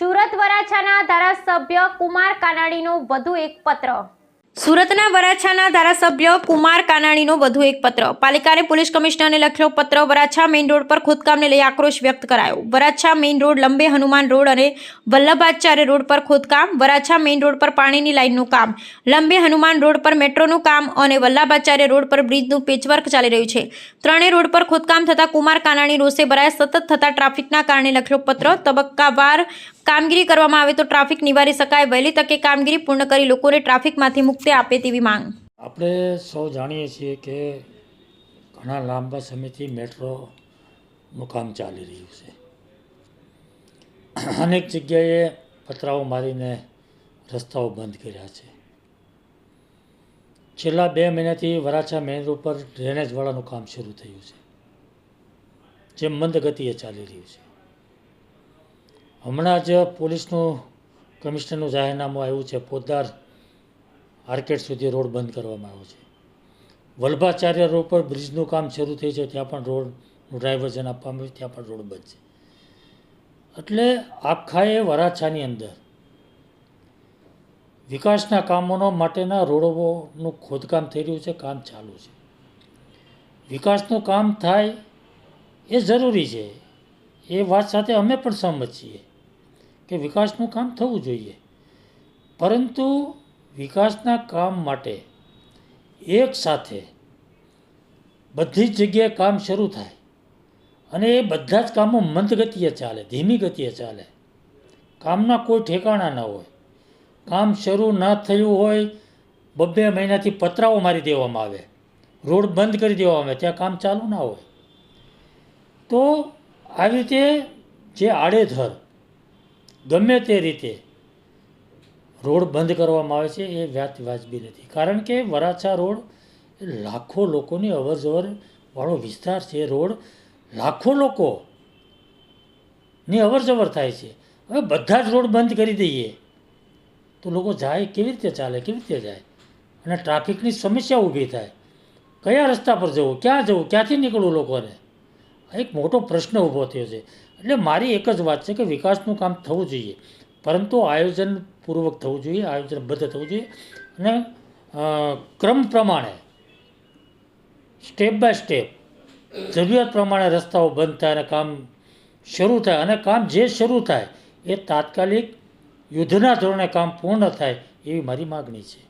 સુરત વરાછાના ધારાસભ્ય કુમાર કાનાણીનો વધુ એક પત્ર. સુરતના વરાછાના ધારાસભ્ય કુમાર કાનાણીનો વધુ એક પત્ર. પાલિકાને પોલીસ કમિશનરને લખેલો પત્ર વરાછા મેઇન રોડ પર ખોદકામને લઈ આક્રોશ વ્યક્ત કરાયો. Varachha main road, Lambe Hanuman road અને વલ્લભાચાર્ય રોડ પર ખોદકામ, વરાછા મેઇન રોડ પર પાણીની લાઇનનું કામ, લંબે હનુમાન રોડ પર મેટ્રોનું કામ અને વલ્લભાચાર્ય રોડ પર બ્રિજનું પેચવર્ક ચાલી રહ્યું છે. ત્રણેય રોડ પર ખોદકામ થતાં કુમાર કાનાણી રોષે ભરાયા. સતત થતા ટ્રાફિકના કારણે લખેલો પત્ર, તબક્કાવાર કામગીરી કરવામાં આવે તો ટ્રાફિક નિવારી શકાય. વહેલી તકે કામગીરી પૂર્ણ કરી લોકોને ટ્રાફિકમાંથી મુક્તિ આપે તેવી માંગ. આપણે સૌ જાણીએ છીએ કે ઘણા લાંબા સમયથી મેટ્રોનું કામ ચાલી રહ્યું છે. અનેક જગ્યાએ પતરાઓ મારીને રસ્તાઓ બંધ કર્યા છે. છેલ્લા બે મહિનાથી વરાછા મેન રોડ પર ડ્રેનેજવાળાનું કામ શરૂ થયું છે. જે મંદ ગતિએ ચાલી રહ્યું છે. હમણાં જ પોલીસનું કમિશનરનું જાહેરનામું આવ્યું છે પોદાર આર્કેડ સુધી રોડ બંધ કરવામાં આવ્યો છે. વલ્ભાચાર્ય રોડ પર બ્રિજનું કામ શરૂ થઈ છે, ત્યાં પણ રોડનું ડાયવર્ઝન આપવામાં આવ્યું, ત્યાં પણ રોડ બંધ છે. એટલે આખાએ વરાછાની અંદર વિકાસના કામોનો માટેના રોડોનું ખોદકામ થઈ રહ્યું છે, કામ ચાલુ છે. વિકાસનું કામ થાય એ જરૂરી છે. એ વાત સાથે અમે પણ સહમત છીએ. કે વિકાસનું કામ થવું જોઈએ. પરંતુ વિકાસના કામ માટે એક સાથે બધી જ જગ્યાએ કામ શરૂ થાય અને એ બધા જ કામો મંદ ગતિએ ચાલે ધીમી ગતિએ ચાલે. કામના કોઈ ઠેકાણા ન હોય. કામ શરૂ ન થયું હોય, બબ્બે મહિનાથી પતરાઓ મારી દેવામાં આવે. રોડ બંધ કરી દેવામાં આવે, ત્યાં કામ ચાલુ ના હોય. તો આવી રીતે જે આડેધર ગમે તે રીતે રોડ બંધ કરવામાં આવે છે, એ વ્યાજ વાજબી નથી. કારણ કે વરાછા રોડ લાખો લોકોની અવર જવર વાળો વિસ્તાર છે. રોડ લાખો લોકોની અવર જવર થાય છે. હવે બધા જ રોડ બંધ કરી દઈએ તો લોકો જાય, કેવી રીતે ચાલે, કેવી રીતે જાય? અને ટ્રાફિકની સમસ્યા ઊભી થાય. કયા રસ્તા પર જવું, ક્યાં જવું, ક્યાંથી નીકળવું લોકોને? એક મોટો પ્રશ્ન ઊભો થયો છે. એટલે મારી એક જ વાત છે કે વિકાસનું કામ થવું જોઈએ. પરંતુ આયોજનપૂર્વક થવું જોઈએ, આયોજનબદ્ધ થવું જોઈએ. અને ક્રમ પ્રમાણે, સ્ટેપ બાય સ્ટેપ, જરૂરિયાત પ્રમાણે રસ્તાઓ બંધ થાય અને કામ શરૂ થાય. અને કામ જે શરૂ થાય, એ તાત્કાલિક યુદ્ધના ધોરણે કામ પૂર્ણ થાય એવી મારી માગણી છે.